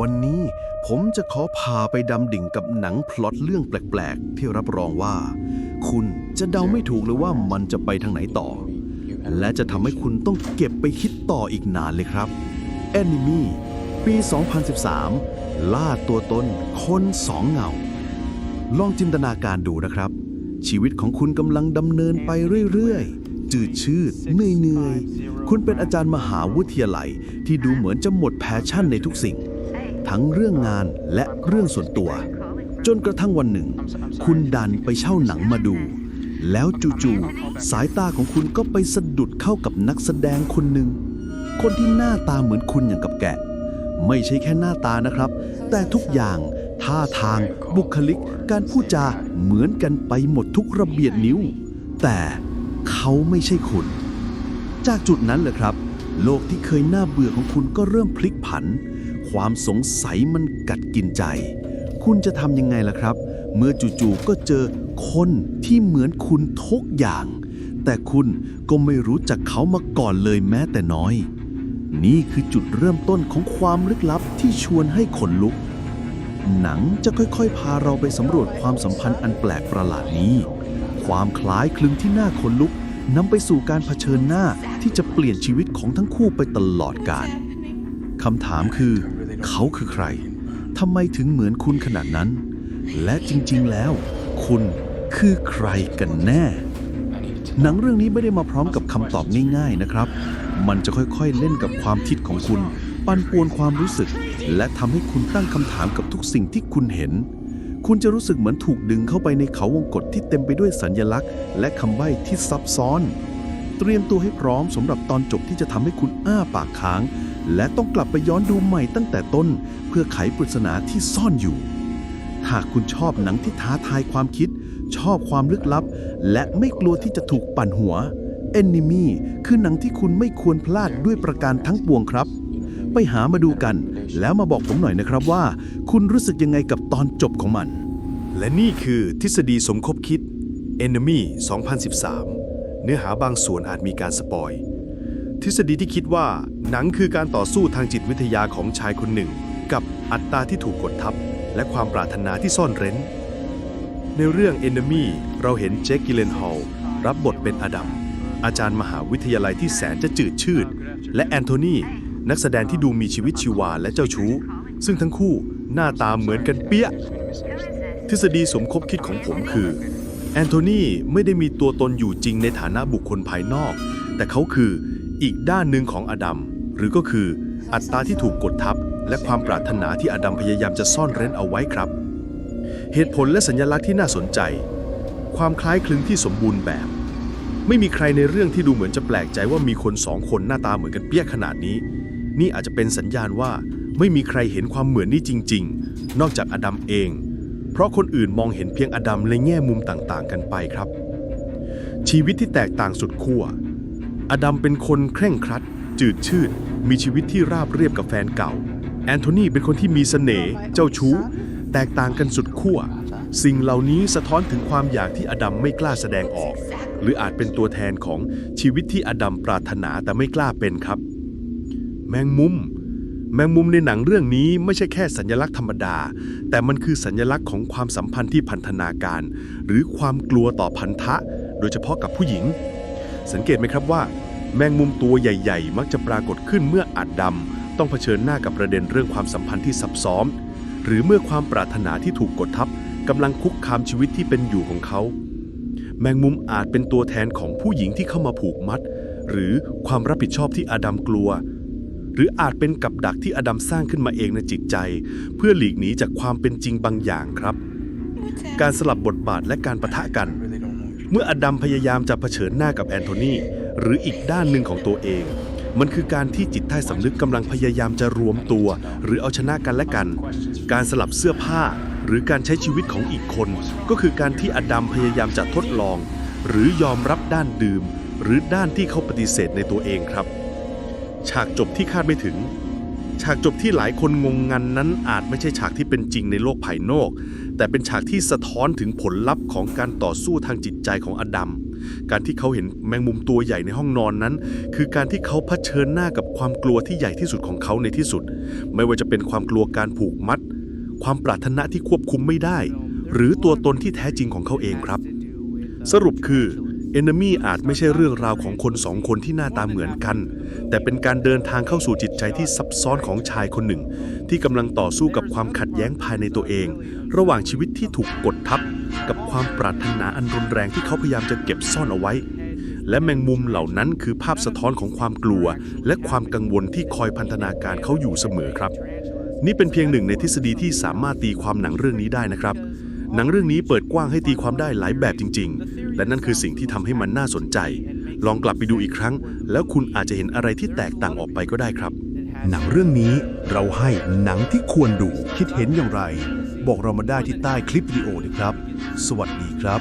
วันนี้ผมจะขอพาไปดำดิ่งกับหนังพล็อตเรื่องแปลกๆ ที่รับรองว่า คุณจะเดาไม่ถูกเลยว่ามันจะไปทางไหนต่อ และจะทำให้คุณต้องเก็บไปคิดต่ออีกนานเลยครับ Enemy ปี 2013 ล่าตัวตนคนสองเงา ลองจินตนาการดูนะครับ ชีวิตของคุณกำลังดำเนินไปเรื่อยๆ จืดชืดเหนื่อยๆ คุณเป็นอาจารย์มหาวิทยาลัยที่ดูเหมือนจะหมดแพชชั่นในทุกสิ่ง ทั้งเรื่องงานและเรื่องส่วนตัว จนกระทั่งวันหนึ่ง คุณดันไปเช่าหนังมาดู แล้วจู่ๆสายตาของคุณก็ไปสะดุดเข้ากับนักแสดงคนหนึ่ง คนที่หน้าตาเหมือนคุณอย่างกับแกะ ไม่ใช่แค่หน้าตานะครับ แต่ทุกอย่างท่าทาง บุคลิก การพูดจาเหมือนกันไปหมดทุกระเบียดนิ้ว แต่เขาไม่ใช่คุณ จากจุดนั้นเลยครับ โลกที่เคยน่าเบื่อของคุณก็เริ่มพลิกผัน ความสงสัยมันกัดกินใจ คุณจะทำยังไงล่ะครับ เมื่อจู่ๆก็เจอคนที่เหมือนคุณทุกอย่าง แต่คุณก็ไม่รู้จักเขามาก่อนเลยแม้แต่น้อย นี่คือจุดเริ่มต้นของความลึกลับที่ชวนให้ขนลุก หนังจะค่อยๆ พาเราไปสำรวจความสัมพันธ์อันแปลกประหลาดนี้ ความคล้ายคลึงที่น่าขนลุกนำไปสู่การเผชิญหน้าที่จะเปลี่ยนชีวิตของทั้งคู่ไปตลอดกาลคำถามคือ เขาคือใครทำไมถึงเหมือนคุณขนาดนั้น และจริงๆแล้ว คุณคือใครกันแน่ หนังเรื่องนี้ไม่ได้มาพร้อมกับคำตอบง่ายๆนะครับ มันจะค่อยๆเล่นกับความคิดของคุณ ปั่นป่วนความรู้สึก และทำให้คุณตั้งคำถามกับทุกสิ่งที่คุณเห็น คุณจะรู้สึกเหมือนถูกดึงเข้าไปในเขาวงกฏที่เต็มไปด้วยสัญญลักษณ์ และคำใบ้ที่ซับซ้อน เตรียมตัวให้พร้อมสำหรับตอนจบที่จะทำให้คุณอ้าปากค้าง และต้องกลับไปย้อนดูใหม่ตั้งแต่ต้น เพื่อไขปริศนาที่ซ่อนอยู่ หากคุณชอบหนังที่ท้าทายความคิด ชอบความลึกลับ และไม่กลัวที่จะถูกปั่นหัว Enemy คือหนังที่คุณไม่ควรพลาดด้วยประการทั้งปวงครับ ไปหามาดูกัน แล้วมาบอกผมหน่อยนะครับว่า คุณรู้สึกยังไงกับตอนจบของมัน และนี่คือทฤษฎีสมคบคิด Enemy 2013 เนื้อหาบางส่วนอาจมีการสปอย ทฤษฎีที่คิดว่าหนังคือการต่อสู้ทางจิตวิทยาของชายคนหนึ่ง กับอัตราที่ถูกกดทับ และความปรารถนาที่ซ่อนเร้น ในเรื่อง Enemy เราเห็นเจคกิเลนฮอลรับบทเป็นอดัมอาจารย์มหาวิทยาลัยที่แสนจะจืดชืด และแอนโทนีนักแสดงที่ดูมีชีวิตชีวาและเจ้าชู้ ซึ่งทั้งคู่หน้าตาเหมือนกันเปี้ย ทฤษฎีสมคบคิดของผมคือ แอนโทนีไม่ได้มีตัวตนอยู่จริงในฐานะบุคคลภายนอก แต่เขาคืออีกด้านหนึ่งของอดัม หรือก็คืออัตราที่ถูกกดทับ และความปรารถนาที่อดัมพยายามจะซ่อนเร้นเอาไว้ครับ เหตุผลและสัญลักษณ์ที่น่าสนใจ ความคล้ายคลึงที่สมบูรณ์แบบ ไม่มีใครในเรื่องที่ดูเหมือนจะแปลกใจว่ามีคนสองคนหน้าตาเหมือนกันเปี้ยขนาดนี้ นี่อาจจะเป็นสัญญาณว่าไม่มีใครเห็นความเหมือนนี่จริง ๆ นอกจากอดัมเอง เพราะคนอื่นมองเห็นเพียงอดัมในแง่มุมต่างๆ กันไปครับ ชีวิตที่แตกต่างสุดขั้ว อดัมเป็นคนเคร่งครัด จืดชืด มีชีวิตที่ราบเรียบกับแฟนเก่า แอนโทนีเป็นคนที่มีเสน่ห์เจ้าชู้ แตกต่างกันสุดขั้ว สิ่งเหล่านี้สะท้อนถึงความอยากที่อดัมไม่กล้าแสดงออก หรืออาจเป็นตัวแทนของชีวิตที่อดัมปรารถนาแต่ไม่กล้าเป็นครับ แมงมุม แมงมุมในหนังเรื่องนี้ไม่ใช่แค่สัญลักษณ์ธรรมดา แต่มันคือสัญลักษณ์ของความสัมพันธ์ที่พันธนาการ หรือความกลัวต่อพันธะ โดยเฉพาะกับผู้หญิง สังเกตไหมครับว่า แมงมุมตัวใหญ่ ๆ มักจะปรากฏขึ้นเมื่ออัดดำต้องเผชิญหน้ากับประเด็นเรื่องความสัมพันธ์ที่ซับซ้อน หรือเมื่อความปรารถนาที่ถูกกดทับกำลังคุกคามชีวิตที่เป็นอยู่ของเขา แมงมุมอาจเป็นตัวแทนของผู้หญิงที่เข้ามาผูกมัด หรือความรับผิดชอบที่อดัมกลัว หรืออาจเป็นกับดักที่อดัมสร้างขึ้นมาเองในจิตใจ เพื่อหลีกหนีจากความเป็นจริงบางอย่างครับ การสลับบทบาทและการประทะกัน เมื่ออดัมพยายามจะเผชิญหน้ากับแอนโทนีหรืออีกด้านหนึ่งของตัวเอง มันคือการที่จิตใต้สำนึกกำลังพยายามจะรวมตัว หรือเอาชนะกันและกัน การสลับเสื้อผ้า หรือการใช้ชีวิตของอีกคน ก็คือการที่อดัมพยายามจะทดลอง หรือยอมรับด้านดื่ม หรือด้านที่เขาปฏิเสธในตัวเองครับ ฉากจบที่คาดไม่ถึง ฉากจบที่หลายคนงงงันนั้นอาจไม่ใช่ฉากที่เป็นจริงในโลกภายนอก แต่เป็นฉากที่สะท้อนถึงผลลัพธ์ของการต่อสู้ทางจิตใจของอดัม การที่เขาเห็นแมงมุมตัวใหญ่ในห้องนอนนั้น คือการที่เขาเผชิญหน้ากับความกลัวที่ใหญ่ที่สุดของเขาในที่สุด ไม่ว่าจะเป็นความกลัวการผูกมัด ความปรารถนาที่ควบคุมไม่ได้ หรือตัวตนที่แท้จริงของเขาเองครับ สรุปคือ Enemy อาจไม่ใช่เรื่องราวของคนสองคนที่หน้าตาเหมือนกัน แต่เป็นการเดินทางเข้าสู่จิตใจที่ซับซ้อนของชายคนหนึ่ง ที่กำลังต่อสู้กับความขัดแย้งภายในตัวเอง ระหว่างชีวิตที่ถูกกดทับ กับความปรารถนาอันรุนแรงที่เขาพยายามจะเก็บซ่อนเอาไว้ และแมงมุมเหล่านั้นคือภาพสะท้อนของความกลัว และความกังวลที่คอยพันธนาการเขาอยู่เสมอครับ นี่เป็นเพียงหนึ่งในทฤษฎีที่สามารถตีความหนังเรื่องนี้ได้นะครับ หนังเรื่องนี้เปิดกว้างให้ตีความได้หลายแบบจริง ๆ และนั่นคือสิ่งที่ทำให้มันน่าสนใจ ลองกลับไปดูอีกครั้ง แล้วคุณอาจจะเห็นอะไรที่แตกต่างออกไปก็ได้ครับ หนังเรื่องนี้เราให้หนังที่ควรดูคิดเห็นอย่างไร บอกเรามาได้ที่ใต้คลิปวิดีโอนะครับ สวัสดีครับ